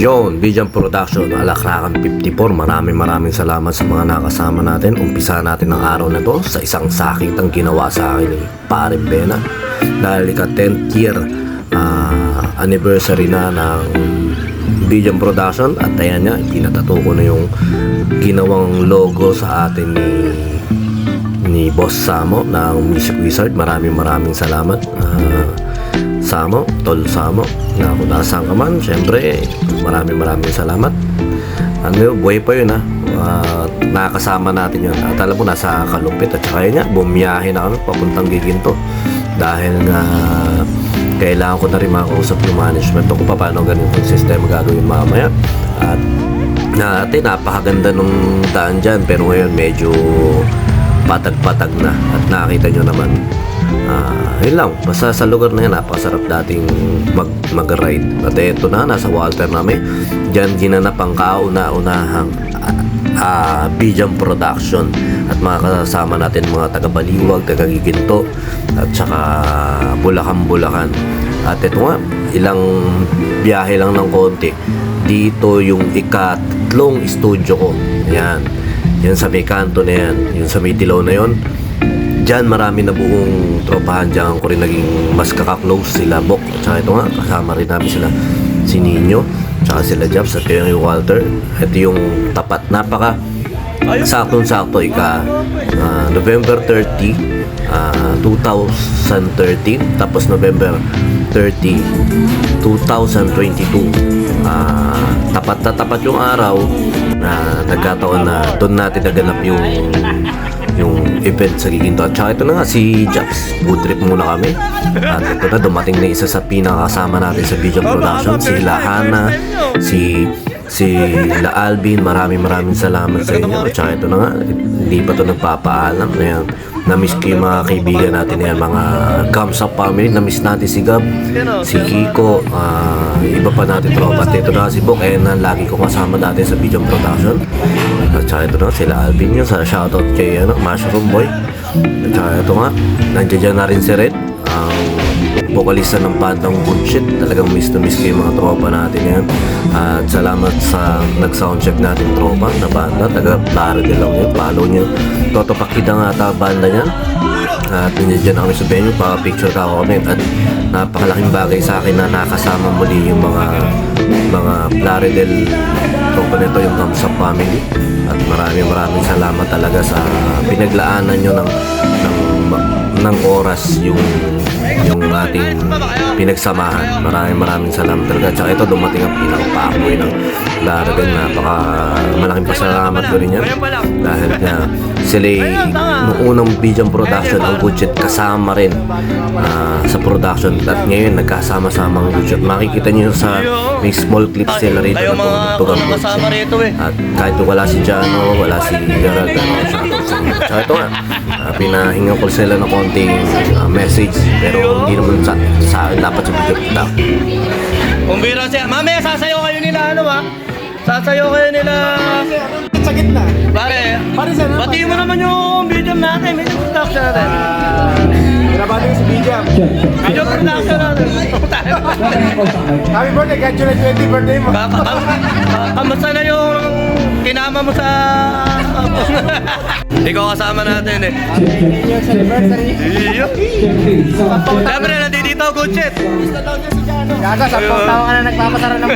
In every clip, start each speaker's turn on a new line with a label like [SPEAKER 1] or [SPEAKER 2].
[SPEAKER 1] Yon, Bijan Production, Alakrakan 54. Maraming maraming salamat sa mga nakasama natin. Umpisa natin ang araw na to sa isang sakit ang ginawa sa akin ni Pare Bena. Dahil ika 10th year ah, anniversary na ng Bijan Production at ayan niya, pinatato ko na yung ginawang logo sa atin ni ni Boss Samo ng Music Wizard. Maraming maraming salamat. Ah, Samo, Tol Samo, na kung nasaan ka man, syempre, maraming maraming salamat. Ano yun, buhay pa yun ha. Ah, nakakasama natin yun. At alam mo, nasa Kalumpit at saka yun nga, bumiyahe na kami papuntang Giginto. Dahil nga, kailangan ko na rin makausap yung management kung paano ganito yung sistema gagawin mamaya. At natin, napakaganda nung daan dyan. Pero ngayon, medyo patag-patag na. At nakita nyo naman, Ah, yun lang. Basta sa lugar na yan, napakasarap dating mag, mag-ride. At eto na, nasa Walter namin. Diyan ginanap ang kauna-unahang uh, Bijan Production. At mga kasama natin mga taga-Baliwag, taga-Giginto, at saka Bulacan-Bulacan. At ito nga, ilang biyahe lang ng konti. Dito yung ikatlong studio ko. Yan. Yan sa may kanto na yan. Yung sa may dilaw na yon Diyan marami na buong tropahan Diyan. Ko rin naging mas kaka-close sila Bok. At saka ito nga kasama rin namin sila si Nino tsaka sila Jobs at yung Walter. Ito yung tapat. Napaka saktong-sakto ika. Ah, November 30 ah, 2013 tapos November 30 2022 ah, tapat na tapat yung araw na nagkataon na doon natin naganap yung event sa Giginto. At saka ito na nga, si Jax. Good trip muna kami. At ito na, dumating na isa sa pinakasama natin sa video production. Si Lahana, si si La Alvin. Maraming maraming salamat sa inyo. At saka ito na nga, hindi pa to nagpapaalam. Ayan, na-miss ko yung mga kaibigan natin yan, mga Gams Up family. Na-miss natin si Gab, si Kiko, ah, iba pa natin tropa. At ito na si Bok, ayan na, lagi ko kasama natin sa video production. At saka ito na, sila Alvin yun, sa shoutout kay ano, Mushroom Boy. At saka ito nga, nandiyan na rin si Red, ang vokalista ng bandang Bullshit. Talagang miss na miss ko yung mga tropa natin yan. At salamat sa nag-soundcheck natin tropa na banda. Taga Florida lang yun. Follow nyo. Toto Pakita nga ata banda niyan. At nandiyan na kami sa venue para picture ka comment. At napakalaking bagay sa akin na nakasama muli yung mga mga Plaridel tropa nito yung Gamsa family. At maraming maraming salamat talaga sa pinaglaanan nyo ng, ng, ng oras yung yung ating pinagsamahan. Maraming maraming salamat talaga. Tsaka ito dumating ang pinaka-packboy ng Laragan. Napaka malaking pasalamat ko rin yan. Dahil nga sila nung unang Bijan production ang budget kasama rin ah, sa production at ngayon nagkasama-sama ang budget makikita niyo sa may small clips sila rito na tugtog ang budget. At kahit wala si Jano, wala si Gerald, ano, sa ito nga, uh, pinahinga ko sila ng konting ah, message, pero hindi naman sa, sa dapat sa video na.
[SPEAKER 2] Kumbira siya. Mamaya sasayaw kayo nila ano ba? Sasayaw kayo nila.
[SPEAKER 3] Sa gitna.
[SPEAKER 2] Pare,
[SPEAKER 3] Pare sana.
[SPEAKER 2] batiin mo naman yung video natin. Video production natin.
[SPEAKER 3] Binabati ko si Bijam.
[SPEAKER 2] Video production natin.
[SPEAKER 3] Happy birthday, July 20 birthday mo.
[SPEAKER 2] Ka- ka- ka- Kamusta na yung kinama mo sa... Ikaw kasama natin eh.
[SPEAKER 3] Years anniversary.
[SPEAKER 2] Iyo. Siyempre, nandito good shit.
[SPEAKER 3] Gaga, sa taon ka na nagpapasara ng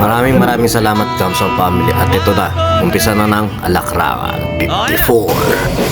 [SPEAKER 1] Maraming maraming salamat Kamsong Family at ito na, umpisa na ng Alakrakan 54.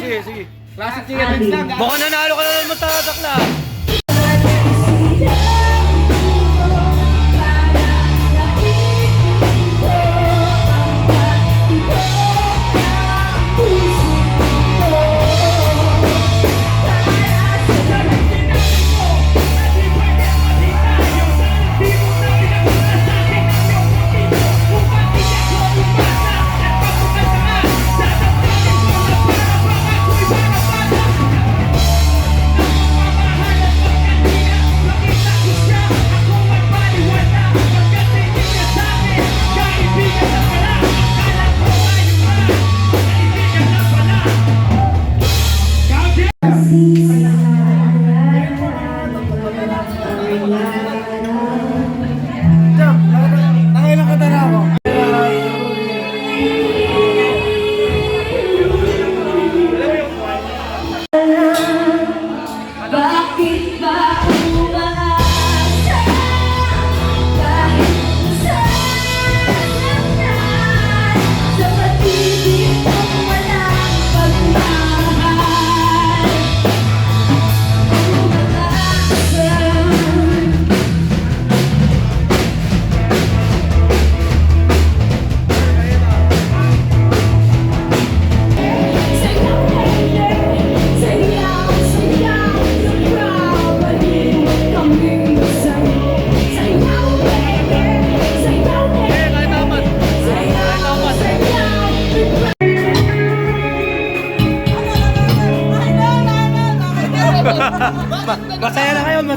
[SPEAKER 3] Sige, sige.
[SPEAKER 2] Classic chicken wings lang.
[SPEAKER 3] Baka nanalo ka na naman tatakla.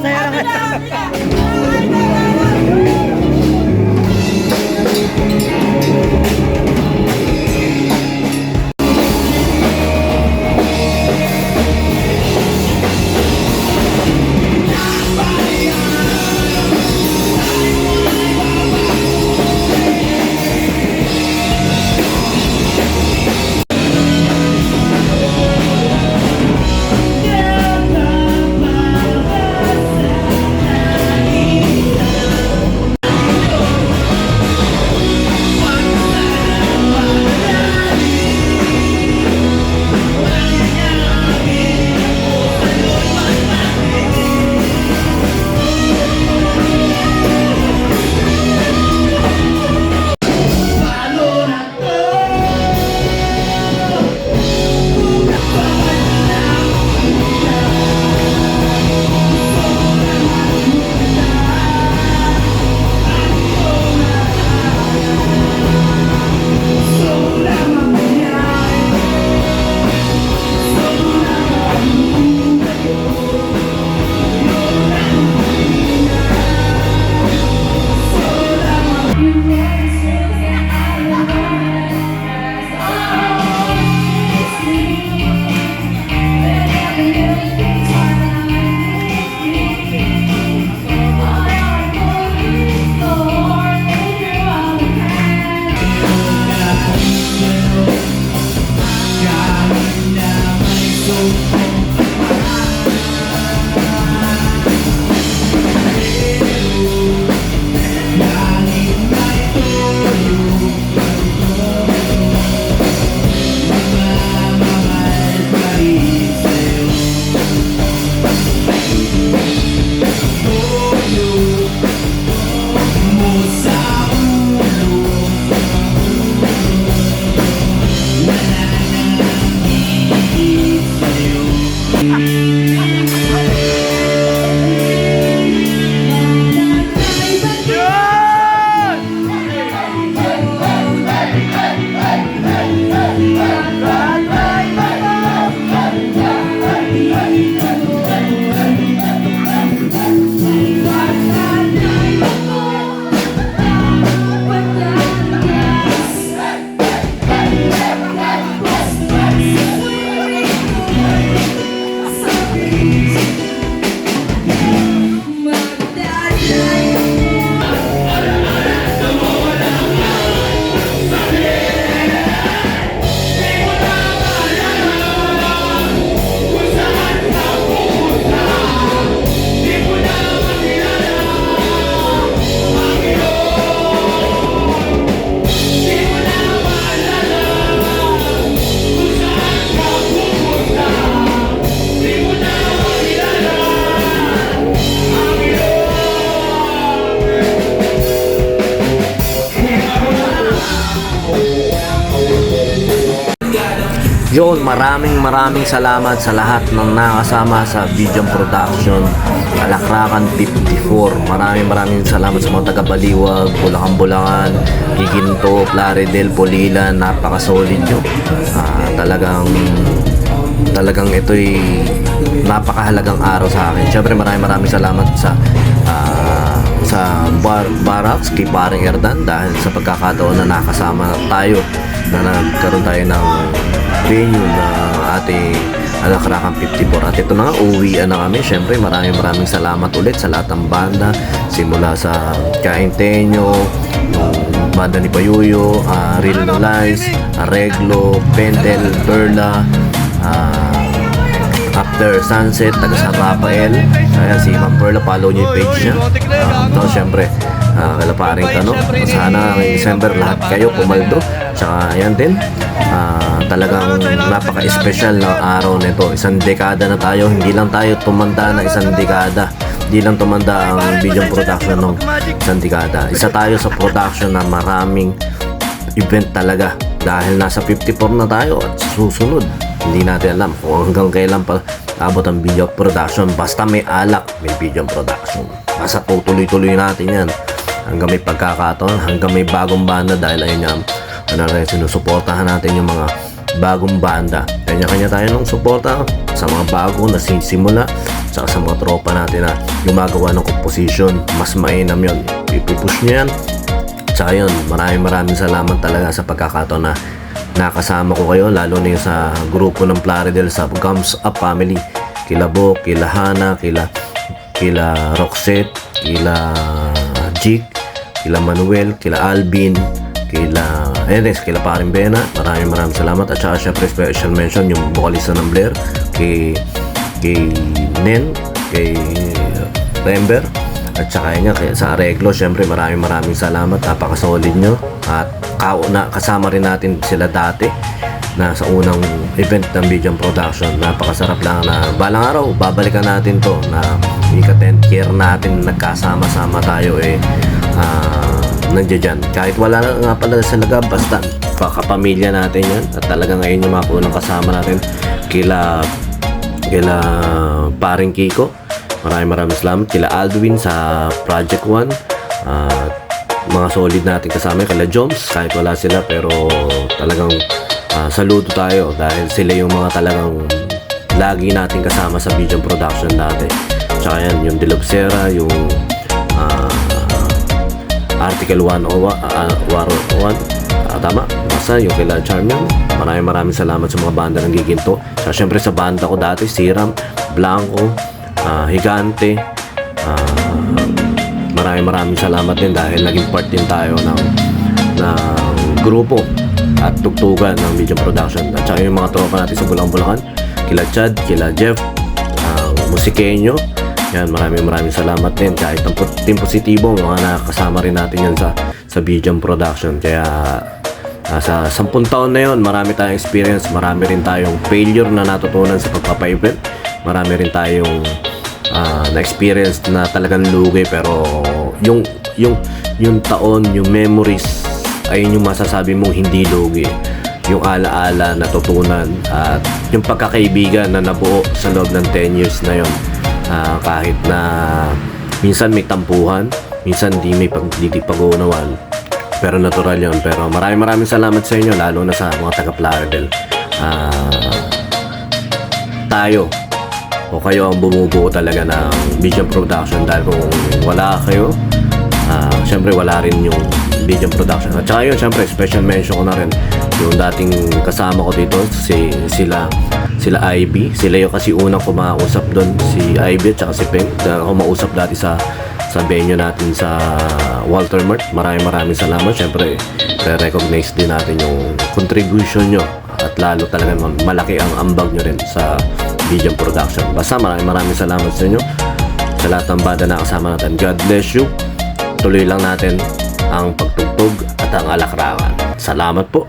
[SPEAKER 1] masaya na kayo. Maraming maraming salamat sa lahat ng nakasama sa Vision Production Alakrakan 54. Maraming maraming salamat sa mga taga-Baliwag, Bulacan-Bulangan, Giginto, Plaridel, Pulilan. Napaka-solid nyo. Ah, talagang talagang ito'y napakahalagang araw sa akin. Siyempre maraming maraming salamat sa ah, sa bar barracks kay Paring Erdan dahil sa pagkakataon na nakasama tayo na nagkaroon tayo ng venue na ating Alakrakan 54 at ito na nga uwian na kami syempre maraming maraming salamat ulit sa lahat ng banda simula sa Kainteño banda ni Payuyo uh, Real No Lies Arreglo Pendel Perla ah, After Sunset, taga San Rafael. Ayan, si Ma'am Perla, follow niyo yung page niya. Uh, no, syempre, uh, kalaparing ka, no? Sana ngayong December, lahat kayo pumaldo. Tsaka, ayan din, ah, talagang napaka-special na araw nito. Isang dekada na tayo, hindi lang tayo tumanda na isang dekada. Hindi lang tumanda ang video production ng isang dekada. Isa tayo sa production na maraming event talaga dahil nasa 54 na tayo at susunod hindi natin alam kung hanggang kailan pa abot ang video production basta may alak may video production basta tutuloy-tuloy natin yan hanggang may pagkakataon hanggang may bagong banda dahil ayun nga ano rin sinusuportahan natin yung mga bagong banda. Kanya-kanya tayo ng suporta sa mga bago na sisimula saka sa mga tropa natin na gumagawa ng composition. Mas mainam yun. Ipupush nyo yan. Tsaka yun, maraming maraming salamat talaga sa pagkakataon na nakasama ko kayo, lalo na yung sa grupo ng Plaridel sa Gums Up Family. Kila Bo, kila Hana, kila, kila Roxette, kila Jik, kila Manuel, kila Alvin, kila Enes, kila Paring Bena. Maraming maraming salamat. At saka syempre special mention yung vocalista ng Blair, kay, kay Nen, kay Rember, at saka yun nga, sa Areglo, syempre maraming maraming salamat. Napaka-solid nyo. At kauna, kasama rin natin sila dati na sa unang event ng Bijan Production. Napakasarap lang na balang araw, babalikan natin to na ika 10th year natin nagkasama-sama tayo eh ah, nandiyan dyan. Kahit wala na nga pala sa laga, basta kakapamilya natin yan. At talaga ngayon yung mga unang kasama natin kila kila paring Kiko. Maraming maraming salamat kila Aldwin sa Project 1. At mga solid natin kasama kila Joms kahit wala sila pero talagang ah, saludo tayo dahil sila yung mga talagang lagi natin kasama sa video production dati. Tsaka yan, yung Dilobsera, yung Article 101, uh, 101, Ah, tama, basta yung kila Charmian. Maraming maraming salamat sa mga banda ng Giginto. Tsaka syempre sa banda ko dati, Siram, Blanco, ah, Higante, ah, maraming maraming salamat din dahil naging part din tayo ng, ng grupo at tugtugan ng video production. At saka yung mga tropa natin sa Bulang Bulacan, kila Chad, kila Jeff, ang musikeño. Yan, maraming maraming salamat din. Kahit ang team positibo, mga nakakasama rin natin yan sa, sa Bijan Production. Kaya ah, sa 10 taon na yon marami tayong experience, marami rin tayong failure na natutunan sa pagpapa-event. Marami rin tayong ah, na-experience na talagang lugi pero yung yung yung taon, yung memories ay yung masasabi mong hindi lugi yung alaala na tutunan at yung pagkakaibigan na nabuo sa loob ng 10 years na yon Ah, kahit na minsan may tampuhan minsan di may pag, di, di pag-uunawan pero natural yon pero maraming maraming salamat sa inyo lalo na sa mga taga Plaridel Ah, tayo o kayo ang bumubuo talaga ng Vision Production dahil kung wala kayo ah syempre wala rin yung Vision Production. At saka yun syempre special mention ko na rin yung dating kasama ko dito si sila sila IB sila yung kasi unang kumausap doon si IB at saka si Peng na kumausap dati sa sa venue natin sa Walter Mart maraming maraming salamat syempre re-recognize din natin yung contribution nyo at lalo talaga malaki ang ambag nyo rin sa Vision Production. Basta maraming maraming salamat sa inyo sa lahat ng banda na kasama natin. God bless you. Tuloy lang natin ang pagtugtog at ang alakrakan. Salamat po.